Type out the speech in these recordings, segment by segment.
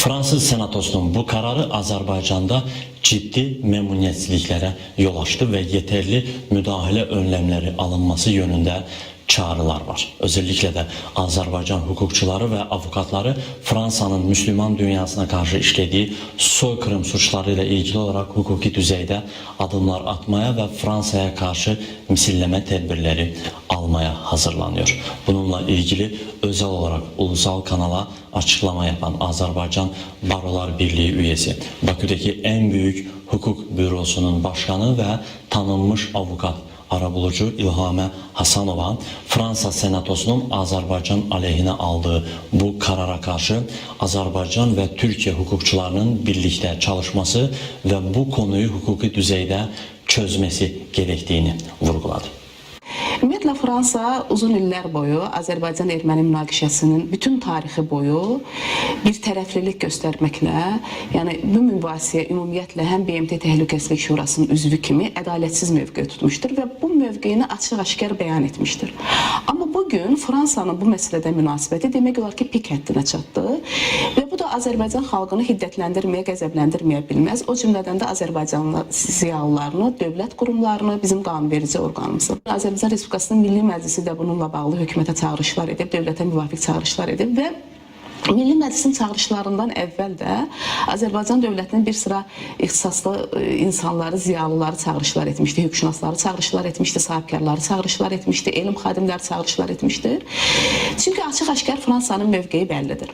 Fransız Senatosu'nun bu kararı Azerbaycan'da ciddi memnuniyetsizliklere yol açtı ve yeterli müdahale önlemleri alınması yönünde çağrılar var. Özellikle de Azerbaycan hukukçuları ve avukatları Fransa'nın Müslüman dünyasına karşı işlediği soykırım suçlarıyla ilgili olarak hukuki düzeyde adımlar atmaya ve Fransa'ya karşı misilleme tedbirleri almaya hazırlanıyor. Bununla ilgili özel olarak ulusal kanala açıklama yapan Azerbaycan Barolar Birliği üyesi, Bakü'deki en büyük hukuk bürosunun başkanı ve tanınmış avukat arabulucu İlhame Hasanova Fransa Senatosu'nun Azerbaycan aleyhine aldığı bu karara karşı Azerbaycan ve Türkiye hukukçularının birlikte çalışması ve bu konuyu hukuki düzeyde çözmesi gerektiğini vurguladı. Ümumiyyətlə Fransa uzun illər boyu Azərbaycan-Erməni münaqişəsinin bütün tarixi boyu bir tərəflilik göstərməklə, yəni bu mübahisəyə ümumiyyətlə həm BMT Təhlükəsizlik Şurasının üzvü kimi ədalətsiz mövqe tutmuşdur və bu mövqeyini açıq-aşkar bəyan etmişdir. Amma bu Fransanın bu məsələdə münasibəti demək olar ki, pik həddinə çatdı və bu da Azərbaycan xalqını hiddətləndirməyə, qəzəbləndirməyə bilməz. O cümlədən də Azərbaycanlı ziyalılarını, dövlət qurumlarını, bizim qanunverici orqanımızı. Azərbaycan Respublikasının Milli Məclisi də bununla bağlı hökumətə çağırışlar edib, dövlətə müvafiq çağırışlar edib və Milli Məclisin çağırışlarından əvvəl də Azərbaycan dövlətinin bir sıra ixtisaslı e, insanları, ziyalıları çağırışlar etmişdi, hüquqşünasları çağırışlar etmişdi, sahibkarları çağırışlar etmişdi, elm xadimləri çağırışlar etmişdir. Çünki açıq-aşkar Fransanın mövqeyi bəllidir.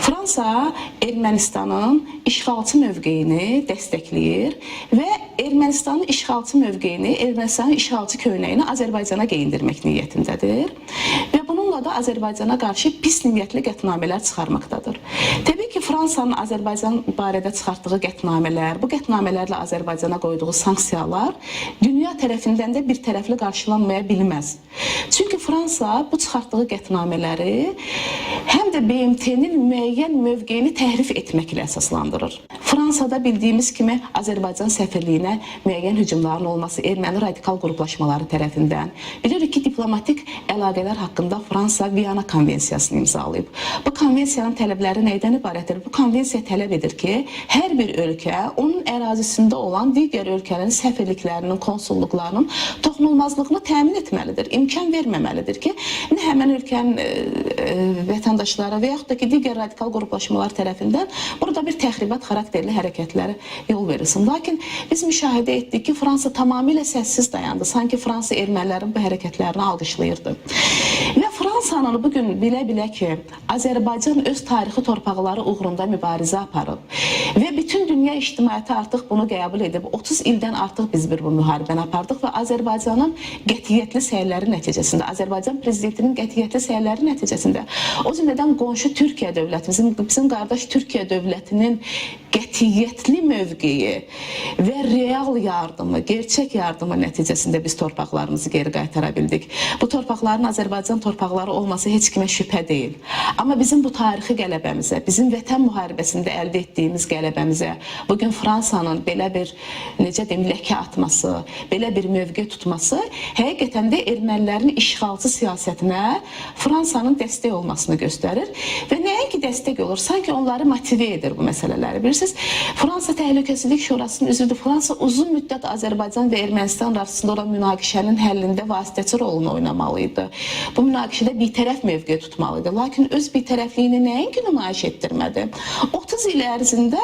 Fransa Ermənistanın işğalçı mövqeyini dəstəkləyir və Ermənistanın işğalçı mövqeyini, Ermənistanın işğalçı köynəyini Azərbaycana geyindirmək niyyətindədir və bununla da Azərbaycana qarşı pis niyyətli qətnamələr çıxarmaqdadır. Təbii ki, Fransanın Azərbaycan barədə çıxartdığı qətnamələr, bu qətnamələrlə Azərbaycana qoyduğu sanksiyalar dünya tərəfindən də bir tərəfli qarşılanmaya bilməz. Çünki Fransa bu çıxartdığı qətnamələri həm də BMT-nin müəyyən mövqeyini təhrif etməklə əsaslandırır. Fransada bildiyimiz kimi Azərbaycan səfirliyinə müəyyən hücumların olması erməni radikal qruplaşmaları tərəfindən bilirik ki, diplomatik əlaqələr haqqında Fransa Viyana konvensiyasını imzalayıb. Bu konvensiyanın tələbləri nədən ibarətdir? Bu konvensiya tələb edir ki, hər bir ölkə onun ərazisində olan digər ölkələrin səfirliklərinin, konsulluqlarının toxunulmazlığını təmin etməlidir. İmkan verməməlidir ki, nə həmin ölkənin e, e, vətəndaşları və yaxud da ki, digər radikal qruplaşmalar tərəfindən burada bir təxribat xarakterli hərəkətlərə yol verilsin. Lakin biz müşahidə etdik ki, Fransa tamamilə səssiz dayandı. Sanki Fransa ermənilərin bu hərəkətlərini alqışlayırdı. Və Fransanın bu gün bilə-bilə ki, Azərbaycan öz tarixi torpaqları uğrunda mübarizə aparıb və bütün dünya ictimaiyyəti artıq bunu qəbul edib. 30 ildən artıq biz bir bu müharibəni apardıq və Azərbaycanın qətiyyətli səyləri nəticəsində, Azərbaycan prezidentinin qətiyyətli səyləri nəticəsində, o cümlədən qonşu Türkiyə dövləti, bizim, bizim qardaş Türkiyə dövlətinin qətiyyətli mövqeyi və real yardımı, gerçək yardımı nəticəsində biz torpaqlarımızı geri qaytara bildik. Bu torpaqların Azərbaycan torpaqları olması heç kimə şübhə deyil. Amma bizim bu tarixi qələbəmizə, bizim vətən müharibəsində əldə etdiyimiz qələbəmizə, bu gün Fransanın belə bir necə deyim, ləkə atması, belə bir mövqe tutması həqiqətən də ermənilərin işğalçı siyasətinə Fransanın dəstək olmasını göstərir və nəinki dəstək olur, sanki onları motive edir bu məsələləri. Bilirsiniz, Fransa Təhlükəsizlik Şurasının üzvüdür. Fransa uzun müddət Azərbaycan və Ermənistan arasında olan münaqişənin həllində vasitəçi rolunu oynamalı idi. Bu münaqişədə bir tərəf mövqe tutmalı idi. Lakin öz bir tərəfliyini nəinki nümayiş etdirmədi. 30 il ərzində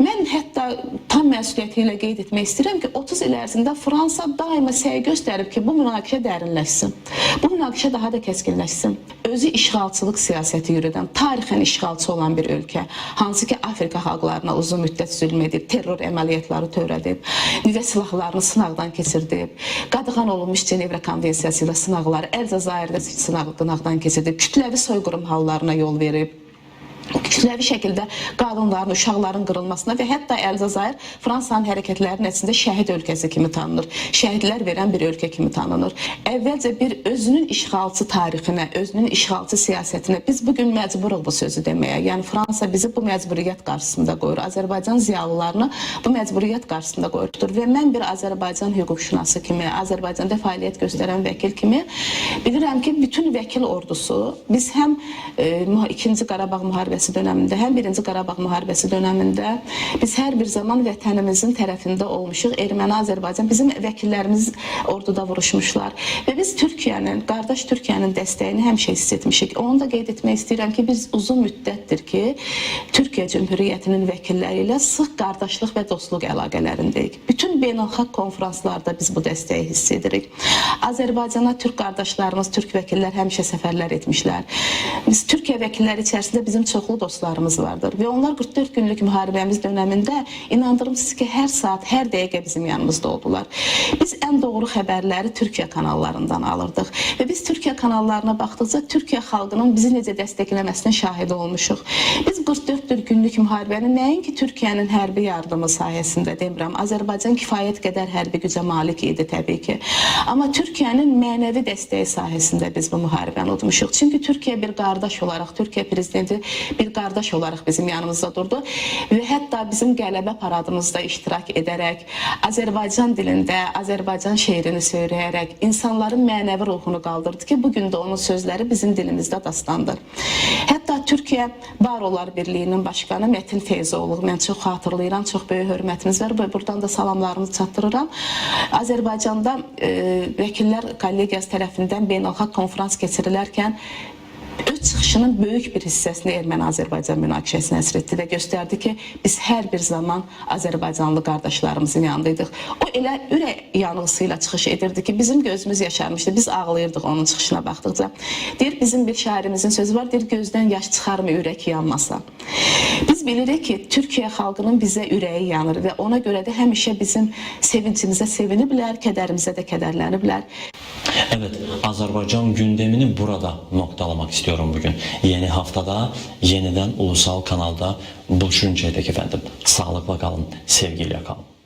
mən hətta tam məsuliyyəti ilə qeyd etmək istəyirəm ki, 30 il ərzində Fransa daima səy göstərib ki, bu münaqişə dərinləşsin. Bu münaqişə daha da kəskinləşsin. Özü işğalçılıq siyasəti yürüdən, tarixən işğalçı olan bir ölkə, hansı ki Afrika xalqlarına uzun müddət zülm edib, terror əməliyyatları törədib, nüvə silahlarını sınaqdan keçirdib, qadağan olunmuş Cenevra konvensiyası ilə sınaqları Əlcəzairdə sınaqdan keçirdib, kütləvi soyqırım hallarına yol verib kütləvi şəkildə qadınların, uşaqların qırılmasına və hətta Əlcəzair Fransanın hərəkətləri nəticəsində şəhid ölkəsi kimi tanınır. Şəhidlər verən bir ölkə kimi tanınır. Əvvəlcə bir özünün işğalçı tarixinə, özünün işğalçı siyasətinə biz bu gün məcburuq bu sözü deməyə. Yəni Fransa bizi bu məcburiyyət qarşısında qoyur. Azərbaycan ziyalılarını bu məcburiyyət qarşısında qoyur. Və mən bir Azərbaycan hüquqşünası kimi, Azərbaycanda fəaliyyət göstərən vəkil kimi bilirəm ki, bütün vəkil ordusu biz həm e, 2-ci Qarabağ müharibəsi dönəmində həm 1-ci Qarabağ müharibəsi dövründə biz hər bir zaman vətənimizin tərəfində olmuşuq. Erməni, Azərbaycan bizim vəkillərimiz orduda vuruşmuşlar və biz Türkiyənin, qardaş Türkiyənin dəstəyini həmişə hiss etmişik. Onu da qeyd etmək istəyirəm ki, biz uzun müddətdir ki, Türkiyə Cümhuriyyətinin vəkilləri ilə sıx qardaşlıq və dostluq əlaqələrindəyik. Bütün beynəlxalq konfranslarda biz bu dəstəyi hiss edirik. Azərbaycana türk qardaşlarımız, türk vəkillər həmişə səfərlər etmişlər. Biz Türkiyə vəkilləri içərisində bizim çoxlu vardır və onlar 44 günlük müharibəmiz dövründə inandırım siz ki, hər saat, hər dəqiqə bizim yanımızda oldular. Biz ən doğru xəbərləri Türkiyə kanallarından alırdıq və biz Türkiyə kanallarına baxdıqca Türkiyə xalqının bizi necə dəstəkləməsinin şahidi olmuşuq. Biz 44 günlük müharibəni nəinki Türkiyənin hərbi yardımı sayəsində demirəm. Azərbaycan kifayət qədər hərbi gücə malik idi təbii ki. Amma Türkiyənin mənəvi dəstəyi sayəsində biz bu müharibəni udmuşuq. Çünki Türkiyə bir qardaş olaraq, Türkiyə prezidenti bir qardaş olaraq bizim yanımızda durdu və hətta bizim qələbə paradımızda iştirak edərək, Azərbaycan dilində Azərbaycan şeirini söyləyərək insanların mənəvi ruhunu qaldırdı ki, bu gün də onun sözləri bizim dilimizdə dastandır. Hətta Türkiyə Barolar Birliyinin başqanı Mətin Feyzoğlu, mən çox xatırlayıram, çox böyük hörmətimiz var və buradan da salamlarımı çatdırıram. Azərbaycanda e, vəkillər kollegiyası tərəfindən beynəlxalq konfrans keçirilərkən öz çıxışının böyük bir hissəsini Erməni-Azərbaycan münaqişəsi nəsr etdi və göstərdi ki, biz hər bir zaman Azərbaycanlı qardaşlarımızın yanındaydıq. O elə ürək yanğısı ilə çıxış edirdi ki, bizim gözümüz yaşarmışdı. Biz ağlayırdıq onun çıxışına baxdıqca. Deyir, bizim bir şairimizin sözü var, deyir, gözdən yaş çıxarmı ürək yanmasa. Biz bilirik ki, Türkiyə xalqının bizə ürəyi yanır və ona görə də həmişə bizim sevincimizə seviniblər, kədərimizə də kədərləniblər. Evet, Azerbaycan gündemini burada noktalamak istiyorum bugün. Yeni haftada yeniden ulusal kanalda buluşuncaya dek efendim. Sağlıkla kalın, sevgiyle kalın.